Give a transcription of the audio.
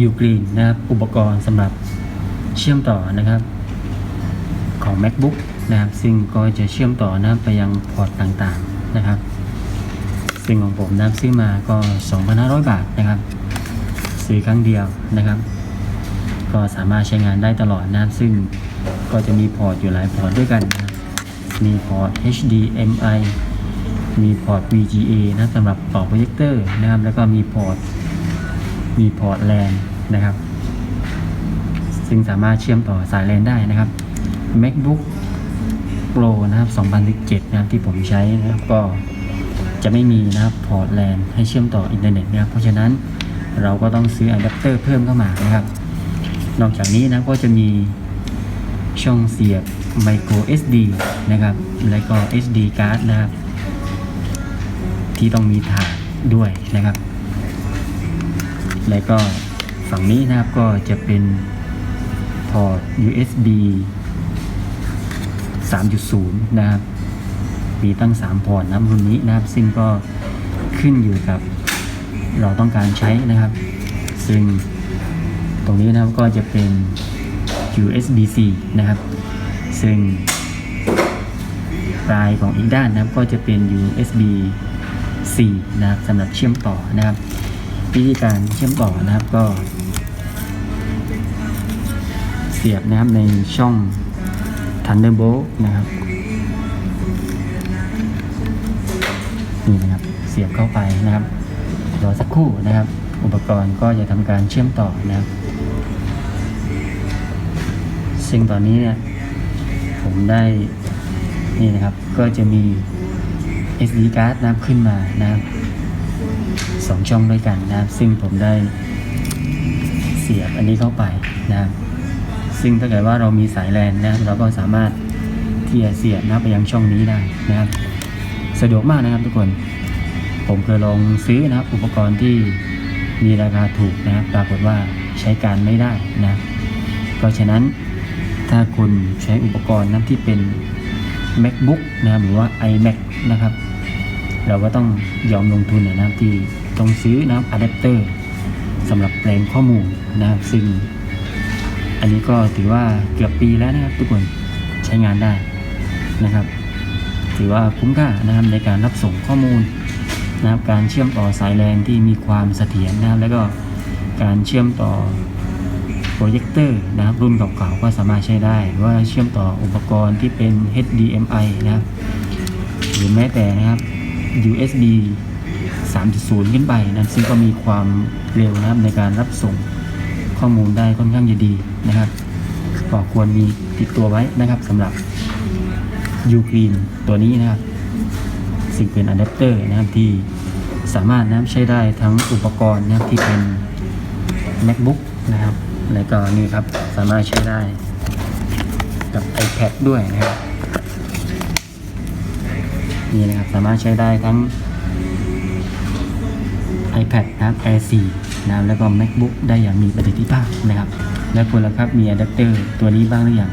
ยูกรีนนะครับ อุปกรณ์สำหรับเชื่อมต่อนะครับ ของ macbook นะครับ ซึ่งก็จะเชื่อมต่อนะครับไปยังพอร์ตต่างๆนะครับ ซึ่งของผมนะครับซื้อมาก็ 2,500 บาทนะครับ ซื้อครั้งเดียวนะครับ ก็สามารถใช้งานได้ตลอดนะครับ ซึ่งก็จะมีพอร์ตอยู่หลายพอร์ตด้วยกันนะมีพอร์ต HDMI มีพอร์ต VGA นะสำหรับต่อโปรเจคเตอร์นะครับ แล้วก็มีพอร์ต มีพอร์ต LAN นะครับ ซึ่งสามารถเชื่อมต่อสาย LAN ได้นะครับ MacBook Pro นะครับ2017 นะครับที่ผมใช้นะครับก็จะไม่มีนะครับพอร์ต LAN ให้เชื่อมต่ออินเทอร์เน็ตนะครับเพราะฉะนั้นเราก็ต้องซื้ออะแดปเตอร์เพิ่มเข้ามานะครับ นอกจากนี้นะก็จะมีช่องเสียบ micro SD นะครับ และก็ SD card นะครับ ที่ต้องมีถาดด้วยนะครับ และก็ฝั่งนี้นะครับก็จะเป็นพอร์ต USB 3.0 นะครับ มีตั้ง 3 พอร์ตนะรุ่นนี้นะครับ ซึ่งก็ขึ้นอยู่กับเราต้องการใช้นะครับ ซึ่งตรงนี้นะครับก็จะเป็น USB-C นะครับ ซึ่งปลายของอีกด้านนะครับก็จะเป็น USB C นะครับสำหรับเชื่อมต่อนะครับ วิธีการเชื่อมต่อนะครับก็ เสียบนะครับในช่อง Thunderbolt นะครับนี่นะครับ เสียบเข้าไปนะครับรอสักครู่นะครับ อุปกรณ์ก็จะทำการเชื่อมต่อนะครับ ซึ่งตอนนี้เนี่ยผมได้นี่นะครับก็จะมี SD card นะครับขึ้นมานะครับ สองช่องด้วยกันนะครับซึ่งผมได้เสียบอันนี้เข้าไปนะครับซึ่งถ้าเกิดว่าเรามีสายแลนนะครับเราก็สามารถที่จะเสียบนะครับไปยังช่องนี้ได้นะครับสะดวกมากนะครับทุกคน ผมเคยลองซื้อนะครับอุปกรณ์ที่มีราคาถูกนะครับปรากฏว่าใช้การไม่ได้นะเพราะฉะนั้นถ้าคุณใช้อุปกรณ์นะครับที่เป็น macbook นะครับหรือว่า imac นะครับ เราก็ต้องยอมลงทุนนะครับที่ ต้องซื้อนะครับอะแดปเตอร์สำหรับแปลงข้อมูลนะครับซึ่งอันนี้ก็ถือว่าเกือบปีแล้วนะครับทุกคนใช้งานได้นะครับ ถือว่าคุ้มค่านะครับในการรับส่งข้อมูลนะครับการเชื่อมต่อสายแลนที่มีความเสถียรนะครับแล้วก็การเชื่อมต่อโปรเจคเตอร์นะครับรุ่นเก่าๆก็สามารถใช้ได้หรือว่าเชื่อมต่ออุปกรณ์ที่เป็น HDMI นะครับหรือแม้แต่นะครับ USB 3.0 ขึ้นไปนะครับซึ่งก็มีความเร็วนะครับในการรับส่งข้อมูลได้ค่อนข้างจะดีนะครับก็ควรมีติดตัวไว้นะครับสำหรับ u g r e e n ตัวนี้นะครับซึ่งเป็นอะแดปเตอร์นะครับที่สามารถนะใช้ได้ทั้งอุปกรณ์นะครับที่เป็น macbook นะครับแล้วก็นี่ครับสามารถใช้ได้กับ iPad ด้วยนะครับนี่นะครับสามารถใช้ได้ทั้ง iPad นะครับ Air 4นะครับแล้วก็ MacBook ได้อย่างมีประสิทธิภาพนะครับ แล้วคุณล่ะครับมีอะแดปเตอร์ตัวนี้บ้างหรือยัง